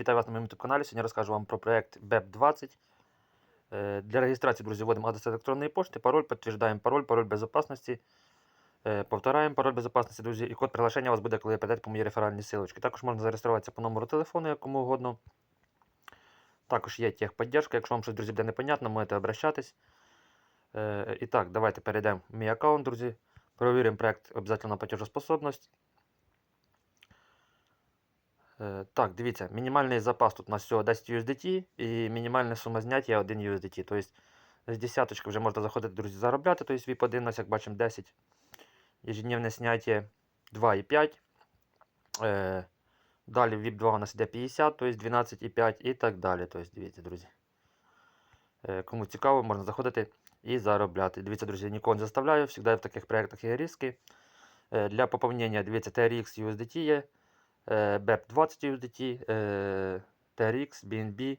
Вітаю вас на моєму YouTube каналі. Сьогодні розкажу вам про проект BEP20. Е, Для реєстрації, друзі, вводимо адрес електронної пошти, пароль, підтверждаємо пароль, пароль безопасності. Е, Повторяємо пароль безопасності, друзі, і код приглашення у вас буде, коли перейдете по моїй реферальній силочці. Також можна зареєструватися по номеру телефону, якому угодно. Також є техподдержка. Якщо вам щось, друзі, буде непонятно, можете обращатись. Е, І так, давайте перейдемо в мій аккаунт, друзі. Провіримо проект обов'язково платежоспособність. Е, Так, дивіться, мінімальний запас тут у нас всього 10 USDT і мінімальна сума зняття 1 USDT. Тобто з десяточки вже можна заходити, друзі, заробляти. Тобто VIP 1 як бачимо, 10. Ежедневне зняття 2,5. Е, Далі VIP 2 у нас йде 50, тобто 12,5 і так далі. Тобто, дивіться, друзі. Е, Кому цікаво, можна заходити і заробляти. Дивіться, друзі, нікого не заставляю, завжди в таких проєктах є риски. Для поповнення, дивіться, TRX USDT є. Е, BEP20 USDT, TRX, BNB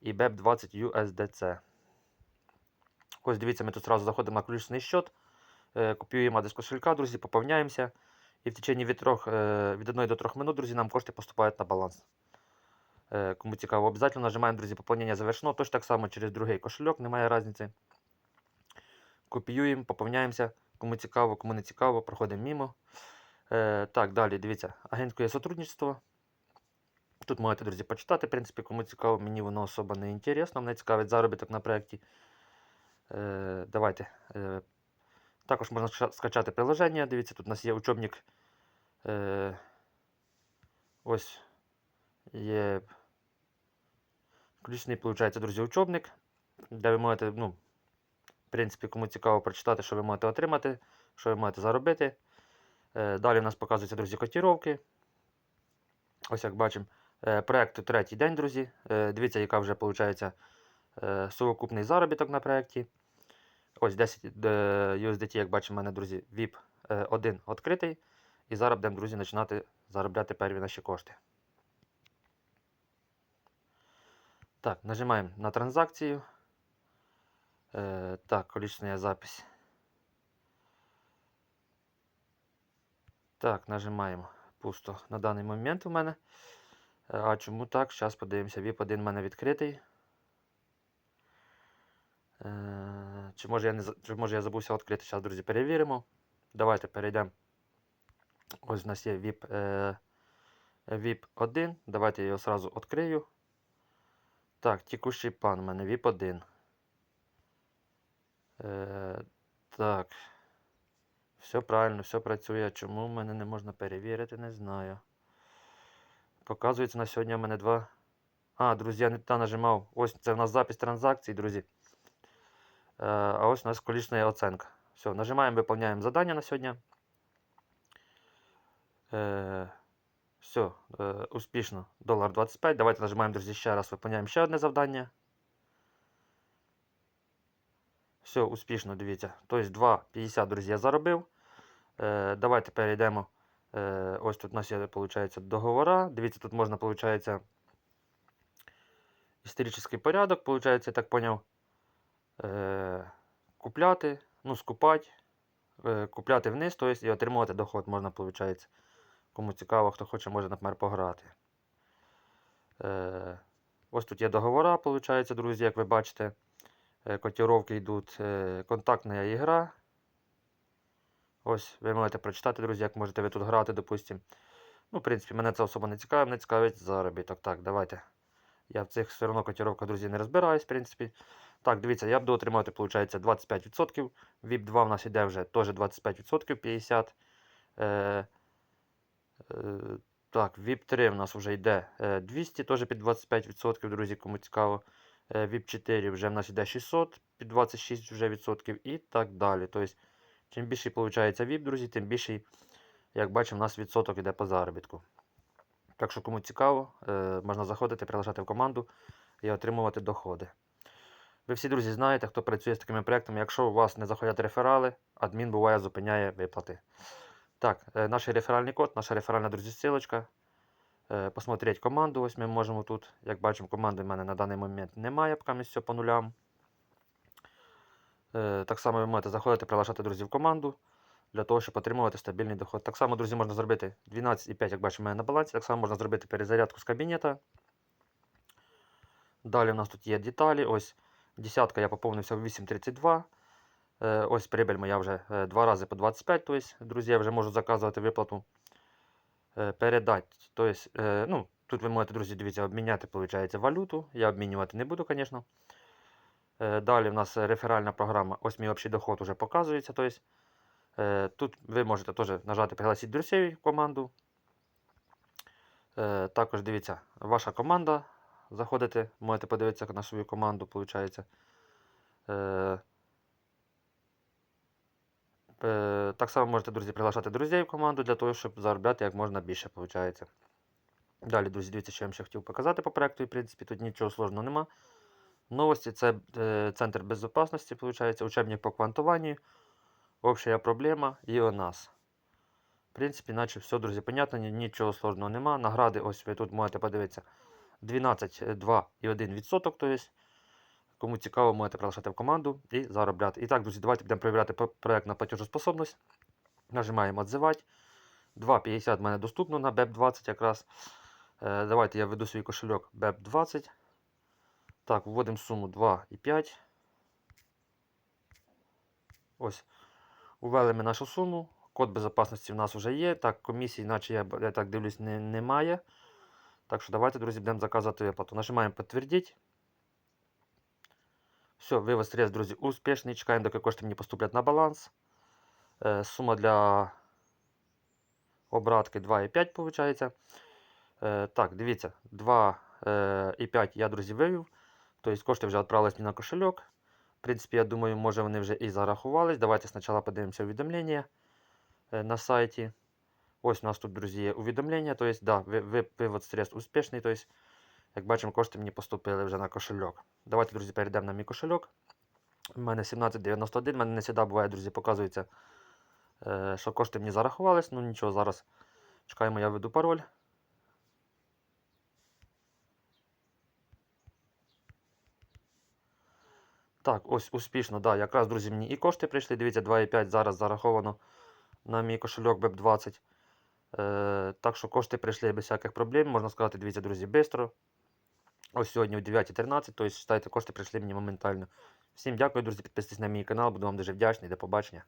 і BEP20 USDC. Ось дивіться, ми тут одразу заходимо на ключний счет, копіюємо адрес кошелька, друзі, поповняємося. І в течение від, трьох, е, від 1 до 3 минут, друзі, нам кошти поступають на баланс. Е, Кому цікаво, обов'язково нажимаємо, друзі, поповнення завершено. Точно так само через другий кошельок, немає різниці. Копіюємо, поповняємося. Кому цікаво, кому не цікаво, проходимо мимо. Е, так, далі, дивіться, агентське сотрудничество. Тут можете, друзі, почитати. В принципі, кому цікаво, мені воно особо не інтересно. Мене цікавить заробіток на проєкті. Е, давайте. Е, також можна скачати приложення. Дивіться, тут у нас є учебник. Ось є ключний, виходить, друзі, учебник, де ви можете, ну, в принципі, кому цікаво прочитати, що ви можете отримати, що ви можете заробити. Е, Далі у нас показуються, друзі, котіровки. Ось як бачимо. Е, Проєкту третій день, друзі. Е, Дивіться, яка вже виходить совокупний заробіток на проєкті. Ось 10 е, USDT, як бачимо, у мене, друзі, VIP 1 відкритий. І зараз будемо, друзі, починати заробляти перві наші кошти. Так, нажимаємо на транзакцію. Так, количественная запись. Так, нажимаємо пусто на даний момент у мене. Е, А чому так? Зараз подивимося. VIP 1 у мене відкритий. Е, Чи може я не чи може я забувся відкрити? Зараз, друзі, перевіримо. Давайте перейдемо. Ось у нас є VIP, е, VIP 1. Давайте я його одразу відкрию. Так, текущий пан у мене VIP 1. Е, так. Все правильно, все працює. Чому мене не можна перевірити, не знаю. Показується на сьогодні у мене два. А, друзі, я не та нажимав. Ось це в нас запис транзакцій, друзі. Е, а ось у нас колічна оценка. Все, нажимаємо, виповняємо задання на сьогодні. Е, все, е, успішно. Долар 25. Давайте нажимаємо, друзі, ще раз виповняємо ще одне завдання. Все, успішно, дивіться. Тобто 2,50, друзі, я заробив. Е, давайте перейдемо. Е, ось тут у нас є, виходить, договора. Дивіться, тут можна, виходить, історичний порядок, виходить, я так поняв. Е, купляти, ну, скупати, е, купляти вниз, тобто і отримувати доход можна, виходить. Кому цікаво, хто хоче, може, наприклад, пограти. Е, ось тут є договора, виходить, друзі, як ви бачите. Е, Котировки йдуть е, контактна ігра. Ось, ви можете прочитати, друзі, як можете ви тут грати, допустимо. Ну, в принципі, мене це особо не цікавить, мене цікавить заробіток. Так, давайте. Я в цих все одно котировках, друзі, не розбираюсь, в принципі. Так, дивіться, я буду отримати, виходить, 25%. VIP 2 в нас іде вже теж 25%, 50%. Е, е, так, VIP 3 в нас вже йде е, 200, теж під 25%, друзі, кому цікаво. Е, VIP 4 вже в нас йде 600, під 26 вже відсотків і так далі. Тобто, чим більший виходить VIP, друзі, тим більший, як бачимо, у нас відсоток йде по заробітку. Так що, кому цікаво, е, можна заходити, приглашати в команду і отримувати доходи. Ви всі, друзі, знаєте, хто працює з такими проектами. Якщо у вас не заходять реферали, адмін буває зупиняє виплати. Так, е, наш реферальний код, наша реферальна, друзі, ссылочка. Е, Посмотреть команду. Ось ми можемо тут. Як бачимо, команди в мене на даний момент немає, поки все по нулям. Е, Так само ви можете заходити, приглашати друзів в команду для того, щоб отримувати стабільний доход. Так само, друзі, можна зробити 12,5, як бачимо, на балансі. Так само можна зробити перезарядку з кабінета. Далі у нас тут є деталі. Ось десятка я поповнився в 8.32. Е, Ось прибыль моя вже два рази по 25. Тобто, друзі, я вже можу заказувати виплату. Е, Передати. Тобто, е, ну, тут ви можете, друзі, дивіться, обміняти, виходить, валюту. Я обмінювати не буду, звісно. Е, Далі в нас реферальна програма. Ось мій общий доход вже показується. Тобто, тут ви можете теж нажати пригласити друзів в команду. Також дивіться, ваша команда. Заходите, можете подивитися на свою команду, виходить. Е, Так само можете, друзі, приглашати друзів в команду для того, щоб заробляти як можна більше, виходить. Далі, друзі, дивіться, що я вам ще хотів показати по проекту. І, в принципі, тут нічого сложного нема. Новості це е, Центр безпечності, виходить, учебник по квантуванню, общая проблема і у нас. В принципі, наче все, друзі, понятно, нічого сложного нема. Награди, ось ви тут можете подивитися. 12, е, 2 і 1 відсоток. Тобто, кому цікаво, можете приглашати в команду і заробляти. І так, друзі, давайте будемо перевіряти проект на платежоспособність. Нажимаємо «Отзивати». 2,50 в мене доступно на BEP20 якраз. Е, давайте я введу свій кошельок BEP20. Так, вводимо суму 2,5. Ось. Увели ми нашу суму. Код безпечності в нас вже є. Так, комісії, наче я, я так дивлюсь, не, немає. Так що давайте, друзі, будемо заказувати виплату. Нажимаємо підтвердити. Все, вивод средств, друзі, успішний. Чекаємо, доки кошти мені поступлять на баланс. Е, сума для обратки 2,5 виходить. Е, так, дивіться, 2,5 я, друзі, вивів. Тобто кошти вже відправились мені на кошельок. В принципі, я думаю, може вони вже і зарахувались. Давайте спочатку подивимося увідомлення е, на сайті. Ось у нас тут, друзі, є увідомлення. Тобто, да, ви- ви- вивод средств успішний. Тобто, як бачимо, кошти мені поступили вже на кошельок. Давайте, друзі, перейдемо на мій кошельок. У мене 1791. У мене не завжди буває, друзі, показується, е, що кошти мені зарахувались. Ну нічого, зараз чекаємо, я введу пароль. Так, ось успішно, да, якраз, друзі, мені і кошти прийшли. Дивіться, 2,5 зараз зараховано на мій кошельок BEP20. Е, так що кошти прийшли без всяких проблем. Можна сказати, дивіться, друзі, швидко. Ось сьогодні о 9.13, тобто, читайте, кошти прийшли мені моментально. Всім дякую, друзі, підписуйтесь на мій канал, буду вам дуже вдячний. До побачення.